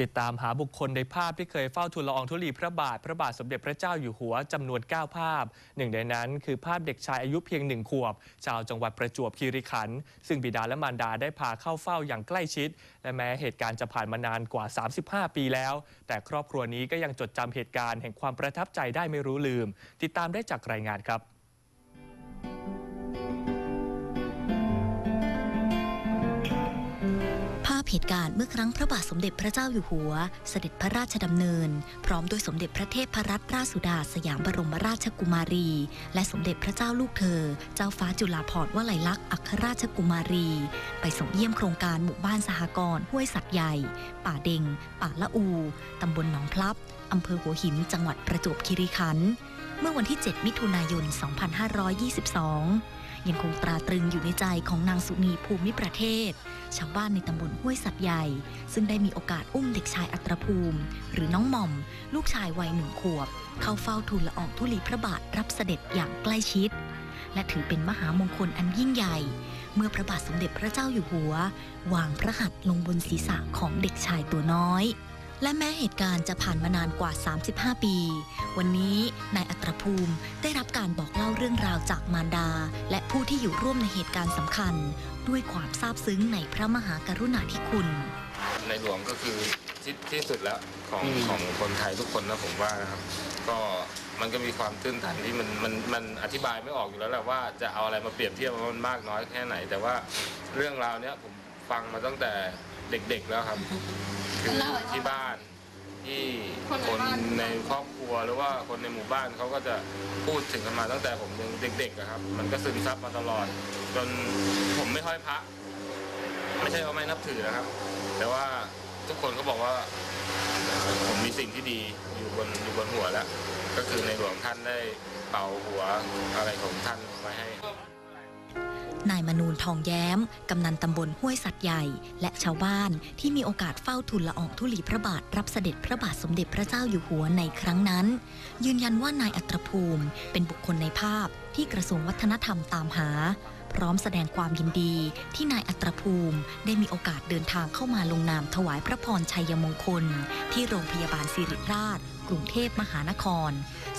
ติดตามหาบุคคลในภาพที่เคยเฝ้าทูลละอองธุลีพระบาท พระบาทสมเด็จพระเจ้าอยู่หัวจำนวน 9 ภาพ หนึ่งในนั้นคือภาพเด็กชายอายุเพียงหนึ่งขวบ ชาวจังหวัดประจวบคีรีขันธ์ซึ่งบิดาและมารดาได้พาเข้าเฝ้าอย่างใกล้ชิด และแม้เหตุการณ์จะผ่านมานานกว่า 35 ปีแล้ว แต่ครอบครัวนี้ก็ยังจดจำเหตุการณ์แห่งความประทับใจได้ไม่รู้ลืม ติดตามได้จากรายงานครับ ภาพเหตุการณ์เมื่อครั้งพระบาทสมเด็จพระเจ้าอยู่หัว เสด็จพระราชดำเนิน พร้อมโดยสมเด็จพระเทพพรัตนราชสุดาสยามบรมราชกุมารี และสมเด็จพระเจ้าลูกเธอ เจ้าฟ้าจุฬาภรณ์วลัยลักษณ์อัครราชกุมารี ไปส่งเยี่ยมโครงการหมู่บ้านสหกรณ์ห้วยสัตว์ใหญ่ ป่าเด็งป่าละอู ตำบลหนองพลับอำเภอหัวหินจังหวัดประจวบคีรีขันธ์ เมื่อวันที่ 7 มิถุนายน 2522 ยังคงตราตรึงอยู่ในใจของนางสุนีภูมิประเทศ ชาวบ้านในตำบลห้วยสัตว์ใหญ่ ซึ่งได้มีโอกาสอุ้มเด็กชายอัตรภูมิ หรือน้องหม่อม ลูกชายวัยหนึ่งขวบ เข้าเฝ้าทูลละอองธุลีพระบาทรับเสด็จอย่างใกล้ชิด และถือเป็นมหามงคลอันยิ่งใหญ่ เมื่อพระบาทสมเด็จพระเจ้าอยู่หัว วางพระหัตถ์ลงบนศีรษะของเด็กชายตัวน้อย และแม้เหตุการณ์จะผ่านมานานกว่า 35 ปี วันนี้นายอัตรภูมิได้รับการบอกเล่าเรื่องราวจากมารดา และผู้ที่อยู่ร่วมในเหตุการณ์สำคัญ ด้วยความซาบซึ้งในพระมหากรุณาธิคุณ ในหลวงก็คือที่ที่สุดแล้วของอืมของคนไทยทุกคนนะผมว่านะครับ ก็มันก็มีความตื้นตันที่มันมันมันอธิบายไม่ออกอยู่แล้วแหละว่าจะเอาอะไรมาเปรียบเทียบว่ามันมากน้อยแค่ไหน แต่ว่าเรื่องราวเนี้ยผมฟังมาตั้งแต่ เด็กๆแล้วครับ คือที่บ้านที่คนในครอบครัวหรือว่าคนในหมู่บ้านเขาก็จะพูดถึงกันมาตั้งแต่ผมยังเด็กๆอะครับ มันก็ซึมซับมาตลอด จนผมไม่ค่อยพระไม่ใช่ว่าไม่นับถือนะครับ แต่ว่าทุกคนก็บอกว่า ผมมีสิ่งที่ดีอยู่บนอยู่บนหัวแล้ว ก็คือในหลวงท่านได้เป่าหัวอะไรของท่านไว้ให้ นายมนูนทองแย้ม กำนันตำบลห้วยสัตว์ใหญ่ และชาวบ้านที่มีโอกาสเฝ้าทุนละอองธุลีพระบาทรับเสด็จพระบาทสมเด็จพระเจ้าอยู่หัวในครั้งนั้น ยืนยันว่านายอัตรภูมิเป็นบุคคลในภาพ ที่กระทรวงวัฒนธรรมตามหา พร้อมแสดงความยินดีที่นายอัตรภูมิได้มีโอกาสเดินทางเข้ามาลงนามถวายพระพรชัยมงคล ที่โรงพยาบาลสิริราช กรุงเทพมหานคร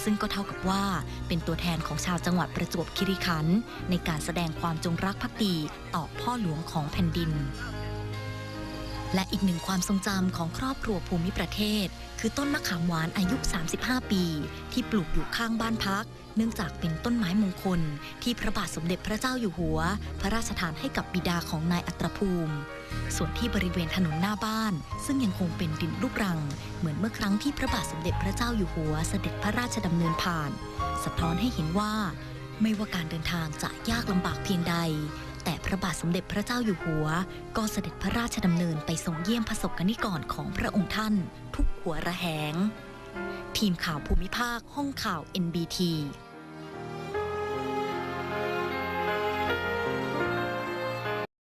ซึ่งก็เท่ากับว่าเป็นตัวแทนของชาวจังหวัดประจวบคีรีขันธ์ในการแสดงความจงรักภักดีต่อพ่อหลวงของแผ่นดิน และอีกหนึ่งความทรงจำของครอบครัวภูมิประเทศ คือต้นมะขามหวานอายุ 35 ปี ที่ปลูกอยู่ข้างบ้านพัก เนื่องจากเป็นต้นไม้มงคล ที่พระบาทสมเด็จพระเจ้าอยู่หัว พระราชทานให้กับบิดาของนายอัตรภูมิ ส่วนที่บริเวณถนนหน้าบ้าน ซึ่งยังคงเป็นดินลูกรัง เหมือนเมื่อครั้งที่พระบาทสมเด็จพระเจ้าอยู่หัว เสด็จพระราชดำเนินผ่าน สะท้อนให้เห็นว่า ไม่ว่าการเดินทางจะยากลำบากเพียงใด แต่พระบาทสมเด็จพระเจ้าอยู่หัว ก็เสด็จพระราชดำเนินไปทรงเยี่ยมพระสกนิกรของพระองค์ท่าน ทุกหัวระแหง ทีมข่าวภูมิภาคห้องข่าว NBT